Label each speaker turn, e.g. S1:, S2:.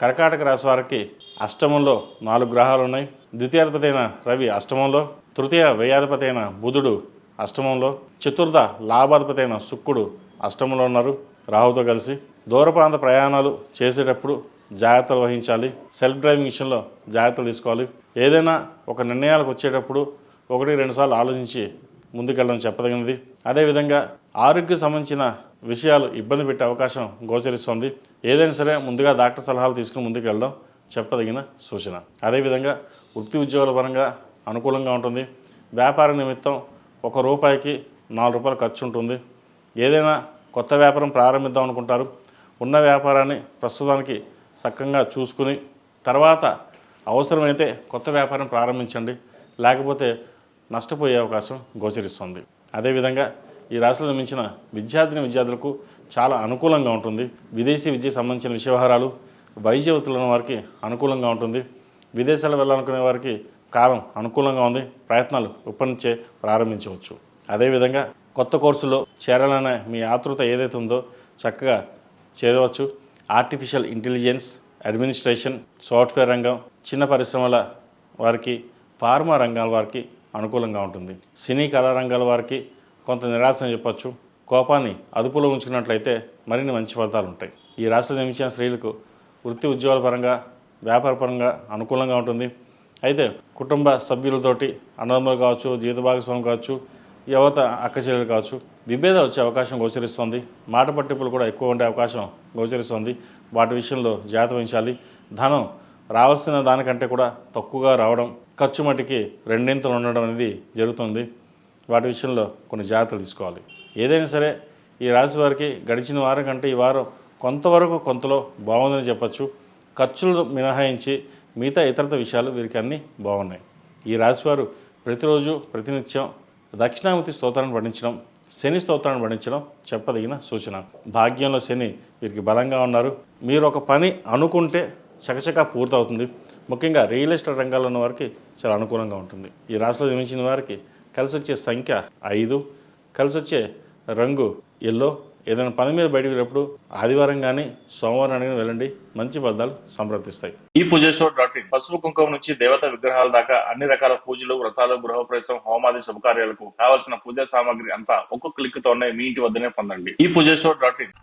S1: కర్కాటక రాశి వారికి అష్టమంలో నాలుగు గ్రహాలు ఉన్నాయి. ద్వితీయాధిపతి అయిన రవి అష్టమంలో తృతీయ వ్యయాధిపతి అయిన బుధుడు అష్టమంలో చతుర్థ లాభాధిపతి అయిన శుక్రుడు అష్టమంలో ఉన్నారు. రాహుతో కలిసి దూర ప్రాంత ప్రయాణాలు చేసేటప్పుడు జాగ్రత్తలు వహించాలి. సెల్ఫ్ డ్రైవింగ్ విషయంలో జాగ్రత్తలు తీసుకోవాలి. ఏదైనా ఒక నిర్ణయాలకు వచ్చేటప్పుడు ఒకటి రెండుసార్లు ఆలోచించి ముందుకెళ్ళడం చెప్పదగినది. అదేవిధంగా ఆరోగ్య సంబంధించిన విషయాలు ఇబ్బంది పెట్టే అవకాశం గోచరిస్తుంది. ఏదైనా సరే ముందుగా డాక్టర్ సలహాలు తీసుకుని ముందుకెళ్ళడం చెప్పదగిన సూచన. అదేవిధంగా వృత్తి ఉద్యోగాల పరంగా అనుకూలంగా ఉంటుంది. వ్యాపార నిమిత్తం ఒక రూపాయికి నాలుగు రూపాయలు ఖర్చు ఉంటుంది. ఏదైనా కొత్త వ్యాపారం ప్రారంభిద్దాం అనుకుంటారు. ఉన్న వ్యాపారాన్ని ప్రస్తుతానికి సక్కంగా చూసుకుని తర్వాత అవసరమైతే కొత్త వ్యాపారం ప్రారంభించండి. లేకపోతే నష్టపోయే అవకాశం గోచరిస్తుంది. అదేవిధంగా ఈ రాశిలో నిర్మించిన విద్యార్థిని విద్యార్థులకు చాలా అనుకూలంగా ఉంటుంది. విదేశీ విద్యకు సంబంధించిన విషయవహారాలు వైద్యవతులను వారికి అనుకూలంగా ఉంటుంది. విదేశాలు వెళ్ళాలనుకునే వారికి కాలం అనుకూలంగా ఉంది. ప్రయత్నాలు ఉపనించే ప్రారంభించవచ్చు. అదేవిధంగా కొత్త కోర్సులో చేరాలనే మీ ఆతృత ఏదైతే ఉందో చక్కగా చేరవచ్చు. ఆర్టిఫిషియల్ ఇంటెలిజెన్స్ అడ్మినిస్ట్రేషన్ సాఫ్ట్వేర్ రంగం చిన్న పరిశ్రమల వారికి ఫార్మా రంగాల వారికి అనుకూలంగా ఉంటుంది. సినీ కళా రంగాల వారికి కొంత నిరాశ చెప్పచ్చు. కోపాన్ని అదుపులో ఉంచుకున్నట్లయితే మరిన్ని మంచి ఫలితాలు ఉంటాయి. ఈ రాష్ట్ర నిర్మించిన స్త్రీలకు వృత్తి ఉద్యోగాల పరంగా వ్యాపార పరంగా అనుకూలంగా ఉంటుంది. అయితే కుటుంబ సభ్యులతోటి అన్నదమ్ములు కావచ్చు జీవిత భాగస్వామి కావచ్చు యువత అక్కచెల్లెలు కావచ్చు విభేదాలు వచ్చే అవకాశం గోచరిస్తుంది. మాట పట్టింపులు కూడా ఎక్కువ ఉండే అవకాశం గోచరిస్తుంది. వాటి విషయంలో జాగ్రత్త వహించాలి. ధనం రావాల్సిన దానికంటే కూడా తక్కువగా రావడం ఖర్చు మటుకి రెండింతలు ఉండడం అనేది జరుగుతుంది. వాటి విషయంలో కొన్ని జాగ్రత్తలు తీసుకోవాలి. ఏదైనా సరే ఈ రాశి వారికి గడిచిన వారం కంటే ఈ వారం కొంతవరకు కొంతలో బాగుందని చెప్పచ్చు. ఖర్చులు మినహాయించి మిగతా ఇతరత విషయాలు వీరికి అన్నీ బాగున్నాయి. ఈ రాశివారు ప్రతిరోజు ప్రతినిత్యం దక్షిణామూర్తి స్తోత్రాన్ని పఠించడం శని స్తోత్రాన్ని పఠించడం చెప్పదగిన సూచన. భాగ్యంలో శని వీరికి బలంగా ఉన్నారు. మీరు ఒక పని అనుకుంటే చకచకా పూర్తవుతుంది. ముఖ్యంగా రియల్ ఎస్టేట్ రంగాల్లో ఉన్న వారికి చాలా అనుకూలంగా ఉంటుంది. ఈ రాశిలో జన్మించిన వారికి కలిసి వచ్చే సంఖ్య ఐదు కలిసి వచ్చే రంగు ఎల్లో. ఏదైనా పని మీద బయటకు వెళ్ళినప్పుడు ఆదివారం కానీ సోమవారం కానీ వెళ్ళండి. మంచి ఫలితాలు సంప్రాప్తిస్తాయి ఈ పూజ స్టోర్ డాట్ ఇన్ పసుపు కుంకుమ నుంచి దేవత విగ్రహాల దాకా అన్ని రకాల పూజలు వ్రతాలు గృహప్రవేశం హోమాది శుభకార్యాలకు కావలసిన పూజా సామాగ్రి అంతా ఒక్కొక్క క్లిక్ తోనే మీ ఇంటి వద్దనే పొందండి. ఈ పూజ స్టోర్ డాట్ ఇన్